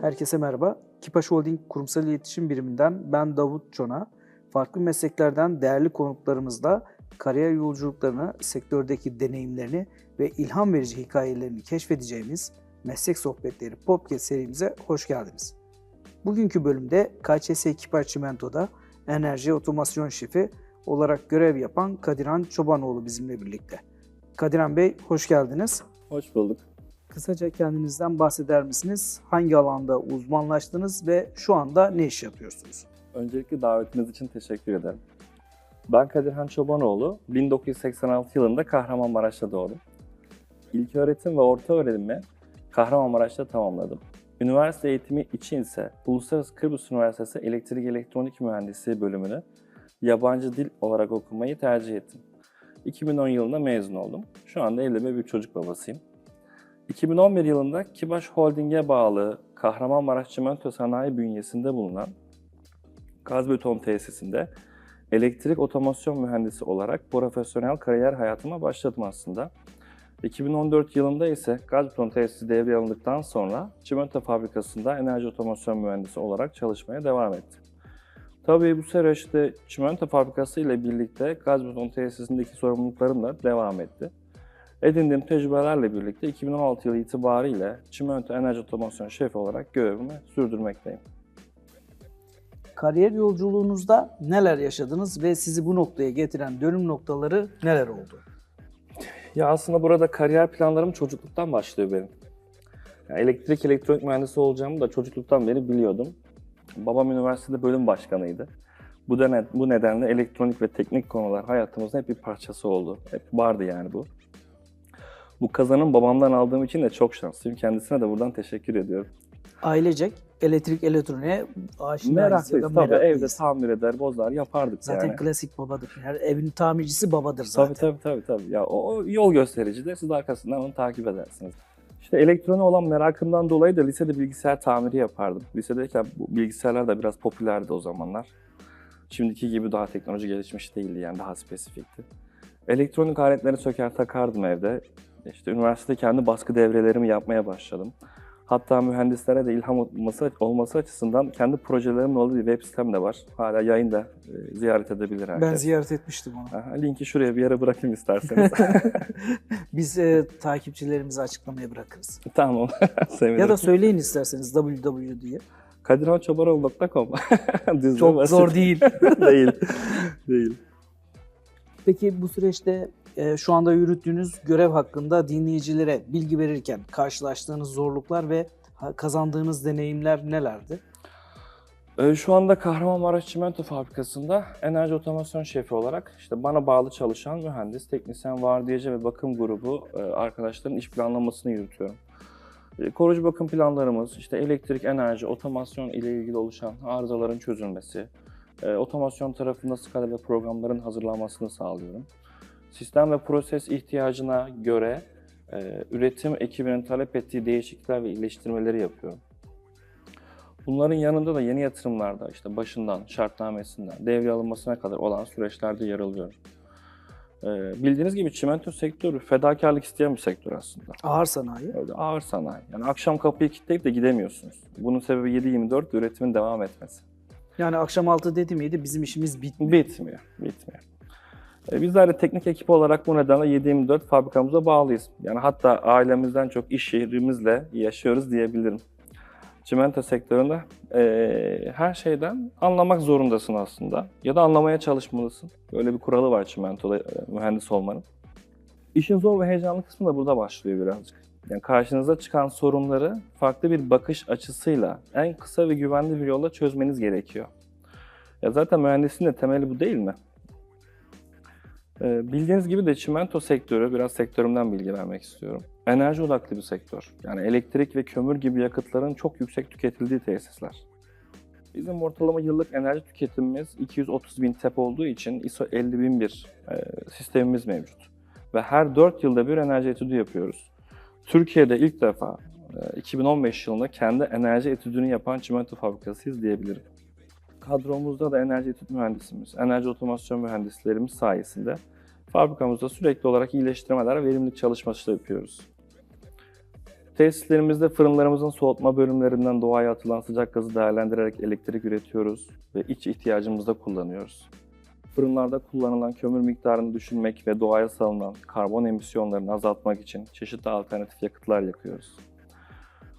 Herkese merhaba. Kipaş Holding Kurumsal İletişim Biriminden ben Davut Çona. Farklı mesleklerden değerli konuklarımızla kariyer yolculuklarını, sektördeki deneyimlerini ve ilham verici hikayelerini keşfedeceğimiz Meslek Sohbetleri Podcast serimize hoş geldiniz. Bugünkü bölümde KÇS Kipaş Çimento'da enerji otomasyon şefi olarak görev yapan Kadiran Çobanoğlu bizimle birlikte. Kadiran Bey hoş geldiniz. Hoş bulduk. Kısaca kendinizden bahseder misiniz? Hangi alanda uzmanlaştınız ve şu anda ne iş yapıyorsunuz? Öncelikle davetiniz için teşekkür ederim. Ben Kadirhan Çobanoğlu, 1986 yılında Kahramanmaraş'ta doğdum. İlk öğretim ve orta öğrenimi Kahramanmaraş'ta tamamladım. Üniversite eğitimi için ise Uluslararası Kıbrıs Üniversitesi Elektrik Elektronik Mühendisliği bölümünü yabancı dil olarak okumayı tercih ettim. 2010 yılında mezun oldum. Şu anda evli bir çocuk babasıyım. 2011 yılında Kibaş Holding'e bağlı Kahramanmaraş Çimento Sanayi bünyesinde bulunan Gazbeton tesisinde elektrik otomasyon mühendisi olarak profesyonel kariyer hayatıma başladım aslında. 2014 yılında ise Gazbeton tesisi devreye alındıktan sonra çimento fabrikasında enerji otomasyon mühendisi olarak çalışmaya devam ettim. Tabii bu süreçte çimento fabrikası ile birlikte Gazbeton tesisindeki sorumluluklarım da devam etti. Edindiğim tecrübelerle birlikte 2016 yılı itibariyle Çimento Enerji Otomasyon Şefi olarak görevimi sürdürmekteyim. Kariyer yolculuğunuzda neler yaşadınız ve sizi bu noktaya getiren dönüm noktaları neler oldu? Ya aslında burada kariyer planlarım çocukluktan başlıyor benim. Yani elektrik elektronik mühendisi olacağımı da çocukluktan beri biliyordum. Babam üniversitede bölüm başkanıydı. Bu, dene, bu nedenle elektronik ve teknik konular hayatımızın hep bir parçası oldu. Hep vardı yani bu. Bu kazanım babamdan aldığım için de çok şanslıyım. Kendisine de buradan teşekkür ediyorum. Ailecek elektrik elektroniğe aşinayız Meraklıyız tabii evde meraklıyız. tamir eder, bozar, yapardık Zaten yani. klasik babadır. Her evin tamircisi babadır Tabii zaten. tabii tabii tabii. Ya o, yol gösterici de siz arkasından onu takip edersiniz. İşte elektrona olan merakımdan dolayı da lisede bilgisayar tamiri yapardım. Lisedeyken bu bilgisayarlar da biraz popülerdi o zamanlar. Şimdiki gibi daha teknoloji gelişmiş değildi yani daha spesifikti. Elektronik aletleri söker takardım evde. İşte üniversitede kendi baskı devrelerimi yapmaya başladım. Hatta mühendislere de ilham olması, olması açısından kendi projelerimin olduğu bir web sitem de var. Hala yayında e, ziyaret edebilir herkes. Ben ziyaret etmiştim onu. Aha, linki şuraya bir yere bırakayım isterseniz. Biz e, takipçilerimizi açıklamaya bırakırız. tamam. Sevinirim. Ya da söyleyin isterseniz www diye. kadirhançobaroğlu.com Çok basit. zor değil. değil. Değil. Peki bu süreçte e, şu anda yürüttüğünüz görev hakkında dinleyicilere bilgi verirken karşılaştığınız zorluklar ve kazandığınız deneyimler nelerdi? Ee, Şu anda Kahramanmaraş Çimento Fabrikası'nda enerji otomasyon şefi olarak işte bana bağlı çalışan mühendis, teknisyen, vardiyacı ve bakım grubu e, arkadaşların iş planlamasını yürütüyorum. E, Koruyucu bakım planlarımız, işte elektrik, enerji, otomasyon ile ilgili oluşan arızaların çözülmesi, e, otomasyon tarafında skala ve programların hazırlanmasını sağlıyorum. Sistem ve proses ihtiyacına göre e, üretim ekibinin talep ettiği değişiklikler ve iyileştirmeleri yapıyorum. Bunların yanında da yeni yatırımlarda işte başından, şartnamesinden, devreye alınmasına kadar olan süreçlerde yer alıyorum. Ee, bildiğiniz gibi çimento sektörü fedakarlık isteyen bir sektör aslında. Ağır sanayi. Öyle ağır sanayi. Yani akşam kapıyı kilitleyip de gidemiyorsunuz. Bunun sebebi 7-24 üretimin devam etmesi. Yani akşam 6 dedi miydi bizim işimiz bitti. Bitmiyor, bitmiyor. Ee, bizler de teknik ekip olarak bu nedenle 7-24 fabrikamıza bağlıyız. Yani hatta ailemizden çok iş şehrimizle yaşıyoruz diyebilirim. Çimento sektöründe eee, her şeyden anlamak zorundasın aslında. Ya da anlamaya çalışmalısın. Böyle bir kuralı var çimentoda e, mühendis olmanın. İşin zor ve heyecanlı kısmı da burada başlıyor birazcık. Yani karşınıza çıkan sorunları farklı bir bakış açısıyla en kısa ve güvenli bir yolla çözmeniz gerekiyor. Ya zaten mühendisliğin de temeli bu değil mi? Ee, bildiğiniz gibi de çimento sektörü, biraz sektörümden bilgi vermek istiyorum. Enerji odaklı bir sektör. Yani elektrik ve kömür gibi yakıtların çok yüksek tüketildiği tesisler. Bizim ortalama yıllık enerji tüketimimiz 230 bin TEP olduğu için ISO 50001 e, sistemimiz mevcut. Ve her 4 yılda bir enerji etüdü yapıyoruz. Türkiye'de ilk defa e, 2015 yılında kendi enerji etüdünü yapan çimento fabrikasıyız diyebilirim. Kadromuzda da enerji etüt mühendisimiz, enerji otomasyon mühendislerimiz sayesinde fabrikamızda sürekli olarak iyileştirmeler ve verimlilik çalışması yapıyoruz. Tesislerimizde fırınlarımızın soğutma bölümlerinden doğaya atılan sıcak gazı değerlendirerek elektrik üretiyoruz ve iç ihtiyacımızda kullanıyoruz. Fırınlarda kullanılan kömür miktarını düşürmek ve doğaya salınan karbon emisyonlarını azaltmak için çeşitli alternatif yakıtlar yakıyoruz.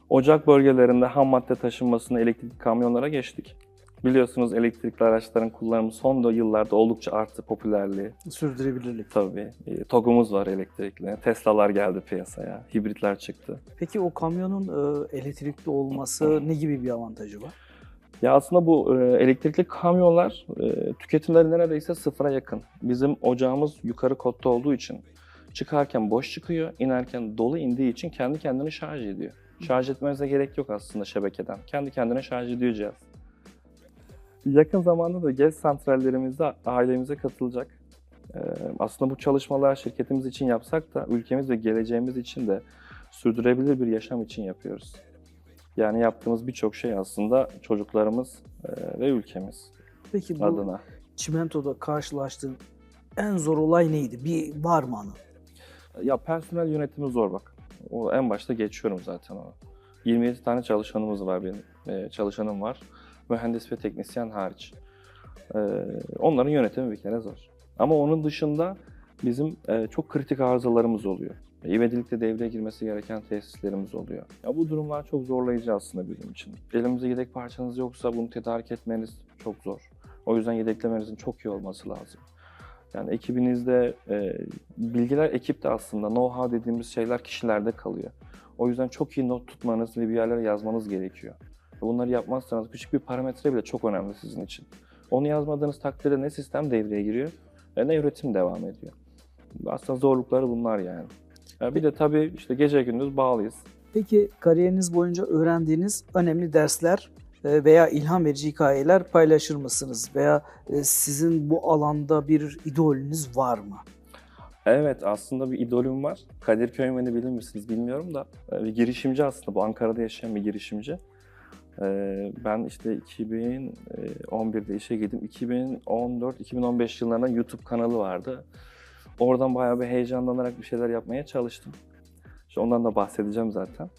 Ocak bölgelerinde ham madde taşınmasını elektrikli kamyonlara geçtik. Biliyorsunuz elektrikli araçların kullanımı son da yıllarda oldukça arttı popülerliği. Sürdürülebilirlik. Tabii. E, TOG'umuz var elektrikli. Tesla'lar geldi piyasaya. Hibritler çıktı. Peki o kamyonun e, elektrikli olması ne gibi bir avantajı var? Ya aslında bu e, elektrikli kamyonlar e, tüketimleri neredeyse sıfıra yakın. Bizim ocağımız yukarı kotta olduğu için çıkarken boş çıkıyor, inerken dolu indiği için kendi kendini şarj ediyor. Şarj etmenize gerek yok aslında şebekeden. Kendi kendine şarj ediyor cihaz. Yakın zamanda da GES santrallerimizde ailemize katılacak. E, aslında bu çalışmalar şirketimiz için yapsak da ülkemiz ve geleceğimiz için de sürdürülebilir bir yaşam için yapıyoruz. Yani yaptığımız birçok şey aslında çocuklarımız e, ve ülkemiz Peki bu adına. çimentoda karşılaştığın en zor olay neydi? Bir var mı anı? Ya personel yönetimi zor bak. O en başta geçiyorum zaten onu. 27 tane çalışanımız var benim. e, çalışanım var. Mühendis ve teknisyen hariç. E, onların yönetimi bir kere zor. Ama onun dışında bizim e, çok kritik arızalarımız oluyor. İvedilikle devreye girmesi gereken tesislerimiz oluyor. Ya bu durumlar çok zorlayıcı aslında bizim için. Elimizde yedek parçanız yoksa bunu tedarik etmeniz çok zor. O yüzden yedeklemenizin çok iyi olması lazım. Yani ekibinizde e, bilgiler ekipte aslında know-how dediğimiz şeyler kişilerde kalıyor. O yüzden çok iyi not tutmanız ve bir yerlere yazmanız gerekiyor. Bunları yapmazsanız küçük bir parametre bile çok önemli sizin için. Onu yazmadığınız takdirde ne sistem devreye giriyor e, ne üretim devam ediyor. Aslında zorlukları bunlar yani. Ya bir de tabii işte gece gündüz bağlıyız. Peki kariyeriniz boyunca öğrendiğiniz önemli dersler e, veya ilham verici hikayeler paylaşır mısınız? Veya e, sizin bu alanda bir idolünüz var mı? Evet aslında bir idolüm var. Kadir Köymen'i bilir misiniz bilmiyorum da e, bir girişimci aslında bu Ankara'da yaşayan bir girişimci. Ben işte 2011'de işe girdim. 2014-2015 yıllarında YouTube kanalı vardı. Oradan bayağı bir heyecanlanarak bir şeyler yapmaya çalıştım. İşte ondan da bahsedeceğim zaten.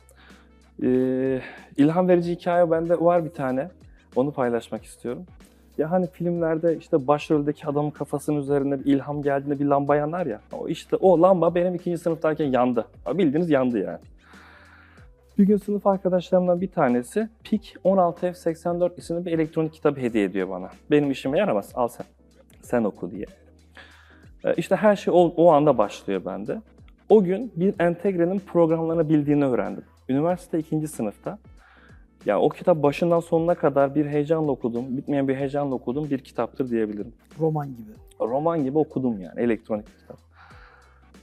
İlham verici hikaye bende var bir tane. Onu paylaşmak istiyorum. Ya hani filmlerde işte başroldeki adamın kafasının üzerine bir ilham geldiğinde bir lamba yanar ya. O işte o lamba benim ikinci sınıftayken yandı. Bildiğiniz yandı yani. Bir gün sınıf arkadaşlarımdan bir tanesi PIK 16F84 isimli bir elektronik kitabı hediye ediyor bana. Benim işime yaramaz al sen. Sen oku diye. Ee, İşte her şey o, o anda başlıyor bende. O gün bir entegrenin programlarını bildiğini öğrendim. Üniversite ikinci sınıfta. Yani o kitap başından sonuna kadar bir heyecanla okudum, bitmeyen bir heyecanla okudum bir kitaptır diyebilirim. Roman gibi. Roman gibi okudum yani elektronik bir kitap.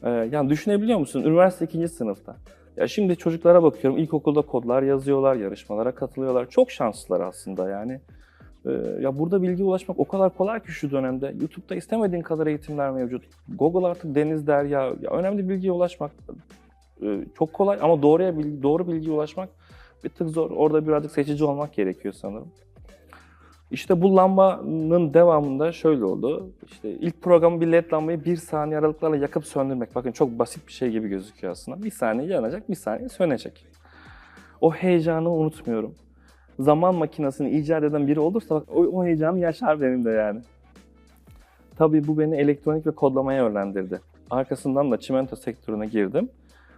Ee, yani düşünebiliyor musun? Üniversite ikinci sınıfta. Ya şimdi çocuklara bakıyorum ilkokulda kodlar yazıyorlar, yarışmalara katılıyorlar. Çok şanslılar aslında yani. Ee, ya burada bilgi ulaşmak o kadar kolay ki şu dönemde. YouTube'da istemediğin kadar eğitimler mevcut. Google artık deniz derya. Ya önemli bilgiye ulaşmak e, çok kolay ama doğruya bilgi, doğru bilgiye ulaşmak bir tık zor. Orada birazcık seçici olmak gerekiyor sanırım. İşte bu lambanın devamında şöyle oldu. İşte ilk programı bir led lambayı bir saniye aralıklarla yakıp söndürmek. Bakın çok basit bir şey gibi gözüküyor aslında. Bir saniye yanacak, bir saniye sönecek. O heyecanı unutmuyorum. Zaman makinesini icat eden biri olursa bak o, o heyecanı yaşar benim de yani. Tabii bu beni elektronik ve kodlamaya yönlendirdi. Arkasından da çimento sektörüne girdim.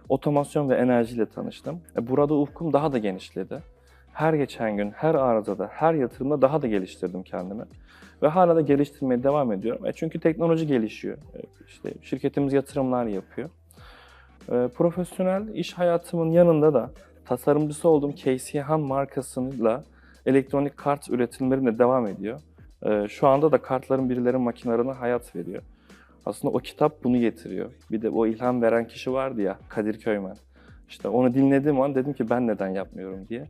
Otomasyon ve enerjiyle tanıştım. E, Burada ufkum daha da genişledi. Her geçen gün, her arızada, her yatırımda daha da geliştirdim kendimi. Ve hala da geliştirmeye devam ediyorum. E çünkü teknoloji gelişiyor. E, İşte şirketimiz yatırımlar yapıyor. E, Profesyonel iş hayatımın yanında da tasarımcısı olduğum KC Han markasıyla elektronik kart üretimlerine devam ediyor. E, Şu anda da kartların birilerin makinelerine hayat veriyor. Aslında o kitap bunu getiriyor. Bir de o ilham veren kişi vardı ya Kadir Köymen. İşte onu dinlediğim an dedim ki ben neden yapmıyorum diye.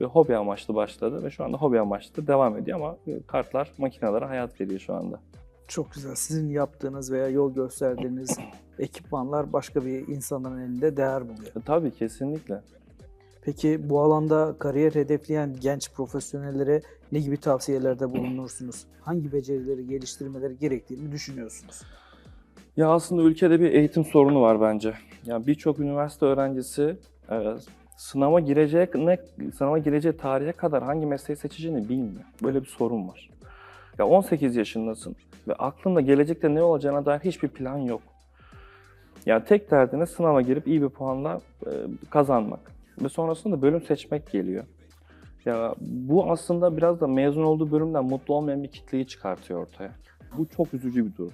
Ve hobi amaçlı başladı ve şu anda hobi amaçlı devam ediyor ama e, kartlar makinelere hayat veriyor şu anda. Çok güzel. Sizin yaptığınız veya yol gösterdiğiniz ekipmanlar başka bir insanların elinde değer buluyor. E, tabii kesinlikle. Peki bu alanda kariyer hedefleyen genç profesyonellere ne gibi tavsiyelerde bulunursunuz? Hangi becerileri geliştirmeleri gerektiğini düşünüyorsunuz? Ya aslında ülkede bir eğitim sorunu var bence. Ya birçok üniversite öğrencisi e, sınava girecek ne sınava gireceği tarihe kadar hangi mesleği seçeceğini bilmiyor. Böyle bir sorun var. Ya 18 yaşındasın ve aklında gelecekte ne olacağına dair hiçbir plan yok. Yani tek derdine sınava girip iyi bir puanla e, kazanmak ve sonrasında bölüm seçmek geliyor. Ya bu aslında biraz da mezun olduğu bölümden mutlu olmayan bir kitleyi çıkartıyor ortaya. Bu çok üzücü bir durum.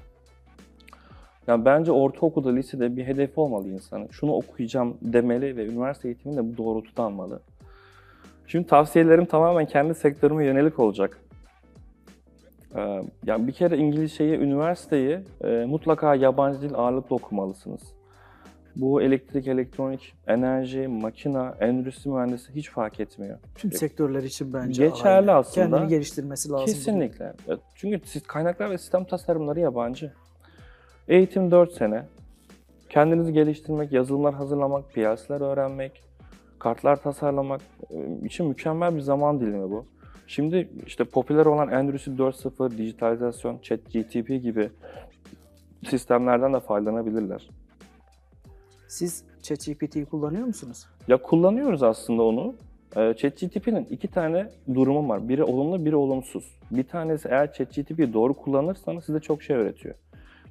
Yani bence ortaokulda, lisede bir hedefi olmalı insanın. Şunu okuyacağım demeli ve üniversite eğitimini de bu doğrultuda almalı. Şimdi tavsiyelerim tamamen kendi sektörüme yönelik olacak. Ee, yani bir kere İngilizceyi, üniversiteyi e, mutlaka yabancı dil ağırlıklı okumalısınız. Bu elektrik, elektronik, enerji, makina, endüstri mühendisi hiç fark etmiyor. Tüm sektörler için bence Geçerli aynı. aslında. Kendini geliştirmesi lazım. Kesinlikle. Evet, Çünkü siz- kaynaklar ve sistem tasarımları yabancı. Eğitim 4 sene. Kendinizi geliştirmek, yazılımlar hazırlamak, PLC'ler öğrenmek, kartlar tasarlamak e, için mükemmel bir zaman dilimi bu. Şimdi işte popüler olan Endüstri 4.0, dijitalizasyon, ChatGTP gibi sistemlerden de faydalanabilirler. Siz ChatGPT'yi kullanıyor musunuz? Ya kullanıyoruz aslında onu. Ee, ChatGPT'nin iki tane durumu var. Biri olumlu, biri olumsuz. Bir tanesi eğer ChatGPT'yi doğru kullanırsanız size çok şey öğretiyor.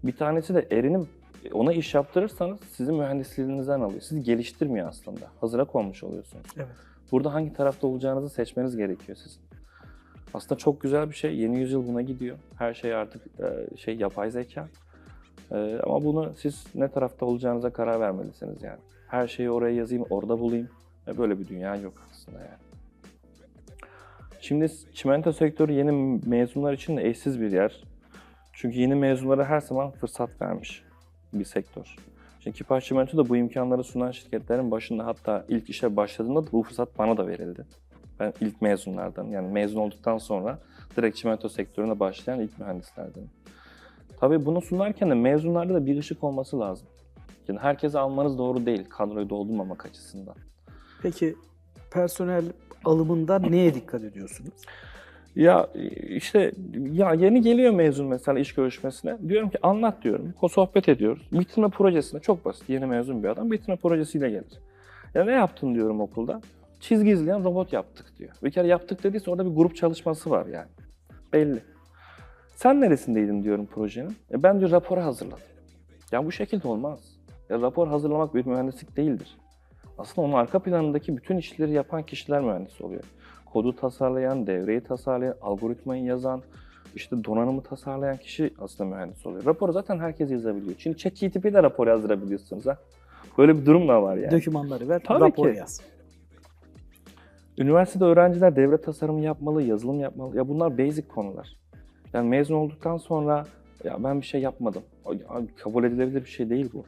Bir tanesi de erinip ona iş yaptırırsanız sizi mühendisliğinizden alıyor. Sizi geliştirmiyor aslında. Hazıra konmuş oluyorsunuz. Evet. Burada hangi tarafta olacağınızı seçmeniz gerekiyor sizin. Aslında çok güzel bir şey. Yeni yüzyıl buna gidiyor. Her şey artık e, şey yapay zeka. E, ama bunu siz ne tarafta olacağınıza karar vermelisiniz yani. Her şeyi oraya yazayım, orada bulayım. E, Böyle bir dünya yok aslında yani. Şimdi çimento sektörü yeni mezunlar için de eşsiz bir yer. Çünkü yeni mezunlara her zaman fırsat vermiş bir sektör. Kipaş Çimento da bu imkanları sunan şirketlerin başında hatta ilk işe başladığımda da bu fırsat bana da verildi. Ben ilk mezunlardan yani mezun olduktan sonra direkt çimento sektörüne başlayan ilk mühendislerden. Tabii bunu sunarken de mezunlarda da bir ışık olması lazım. Yani herkese almanız doğru değil kadroyu doldurmamak açısından. Peki personel alımında neye dikkat ediyorsunuz? Ya işte ya yeni geliyor mezun mesela iş görüşmesine. Diyorum ki anlat diyorum. O sohbet ediyoruz. Bitirme projesine çok basit. Yeni mezun bir adam bitirme projesiyle gelir. Ya ne yaptın diyorum okulda? Çizgi izleyen robot yaptık diyor. Bir kere yaptık dediyse orada bir grup çalışması var yani. Belli. Sen neresindeydin diyorum projenin. E ben diyor raporu hazırladım. Ya bu şekilde olmaz. Ya rapor hazırlamak bir mühendislik değildir. Aslında onun arka planındaki bütün işleri yapan kişiler mühendis oluyor kodu tasarlayan, devreyi tasarlayan, algoritmayı yazan, işte donanımı tasarlayan kişi aslında mühendis oluyor. Raporu zaten herkes yazabiliyor. Şimdi ChatGPT'de rapor yazdırabiliyorsunuz ha. Böyle bir durum da var yani. Dokümanları ver, Tabii rapor ki. yaz. Üniversitede öğrenciler devre tasarımı yapmalı, yazılım yapmalı. Ya bunlar basic konular. Yani mezun olduktan sonra ya ben bir şey yapmadım. Abi kabul edilebilir bir şey değil bu.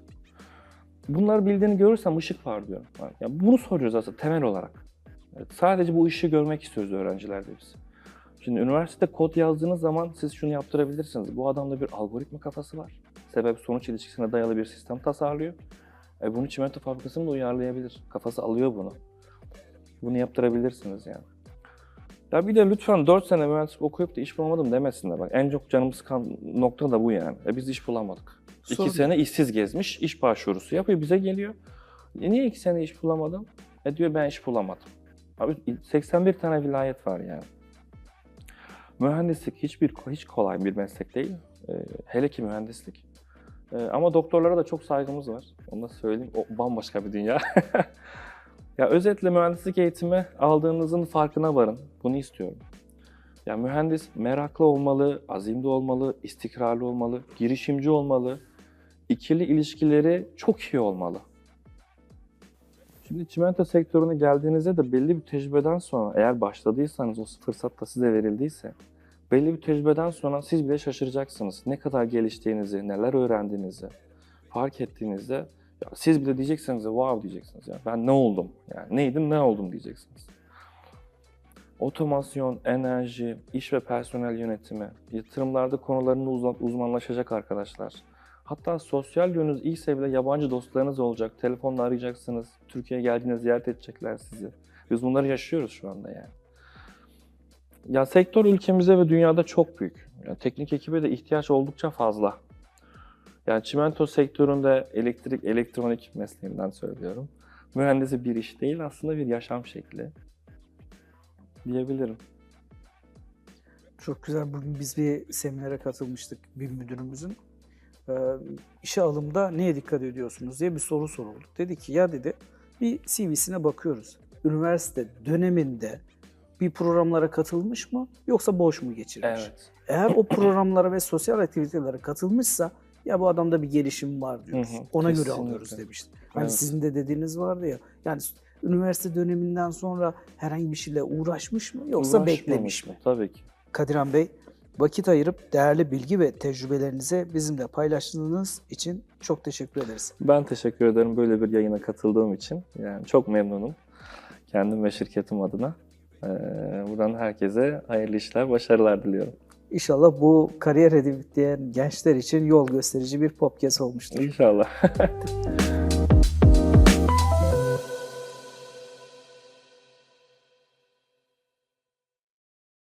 Bunları bildiğini görürsem ışık var diyorum. Ya bunu soruyoruz aslında temel olarak. Sadece bu ışığı görmek istiyoruz öğrencilerde biz. Şimdi üniversitede kod yazdığınız zaman siz şunu yaptırabilirsiniz. Bu adamda bir algoritma kafası var. Sebep sonuç ilişkisine dayalı bir sistem tasarlıyor. E bunu çimento fabrikasını da uyarlayabilir. Kafası alıyor bunu. Bunu yaptırabilirsiniz yani. Ya bir de lütfen 4 sene mühendislik okuyup da iş bulamadım demesinler. Bak en çok canımı sıkan nokta da bu yani. E biz iş bulamadık. Sorun. 2 sene işsiz gezmiş, iş başvurusu yapıyor, bize geliyor. E niye 2 sene iş bulamadım? E diyor ben iş bulamadım. Abi 81 tane vilayet var yani. Mühendislik hiçbir hiç kolay bir meslek değil. Ee, hele ki mühendislik. Ee, ama doktorlara da çok saygımız var. Onu da söyleyeyim. O bambaşka bir dünya. ya özetle mühendislik eğitimi aldığınızın farkına varın. Bunu istiyorum. Ya mühendis meraklı olmalı, azimli olmalı, istikrarlı olmalı, girişimci olmalı. İkili ilişkileri çok iyi olmalı. Şimdi çimento sektörüne geldiğinizde de belli bir tecrübeden sonra eğer başladıysanız o fırsat da size verildiyse belli bir tecrübeden sonra siz bile şaşıracaksınız. Ne kadar geliştiğinizi, neler öğrendiğinizi fark ettiğinizde siz bile diyeceksiniz wow diyeceksiniz. Ya ben ne oldum? Yani neydim ne oldum diyeceksiniz. Otomasyon, enerji, iş ve personel yönetimi, yatırımlarda konularında uzman- uzmanlaşacak arkadaşlar. Hatta sosyal yönünüz iyiyse bile yabancı dostlarınız olacak. Telefonla arayacaksınız. Türkiye'ye geldiğinde ziyaret edecekler sizi. Biz bunları yaşıyoruz şu anda yani. Ya sektör ülkemizde ve dünyada çok büyük. Yani teknik ekibe de ihtiyaç oldukça fazla. Yani çimento sektöründe elektrik, elektronik mesleğinden söylüyorum. mühendisi bir iş değil aslında bir yaşam şekli diyebilirim. Çok güzel. Bugün biz bir seminere katılmıştık bir müdürümüzün. Ee, işe alımda neye dikkat ediyorsunuz diye bir soru sorulduk. Dedi ki ya dedi bir CV'sine bakıyoruz. Üniversite döneminde bir programlara katılmış mı yoksa boş mu geçirmiş? Evet. Eğer o programlara ve sosyal aktivitelere katılmışsa ya bu adamda bir gelişim var diyoruz. Hı hı, Ona göre kesinlikle. alıyoruz demişti. Hani Evet. sizin de dediğiniz vardı ya. Yani üniversite döneminden sonra herhangi bir şeyle uğraşmış mı yoksa Uğraşmamış beklemiş mi? Tabii ki. Kadirhan Bey, vakit ayırıp değerli bilgi ve tecrübelerinizi bizimle paylaştığınız için çok teşekkür ederiz. Ben teşekkür ederim böyle bir yayına katıldığım için. Yani çok memnunum. Kendim ve şirketim adına. Ee, buradan herkese hayırlı işler, başarılar diliyorum. İnşallah bu kariyer hedefleyen gençler için yol gösterici bir podcast olmuştur. İnşallah.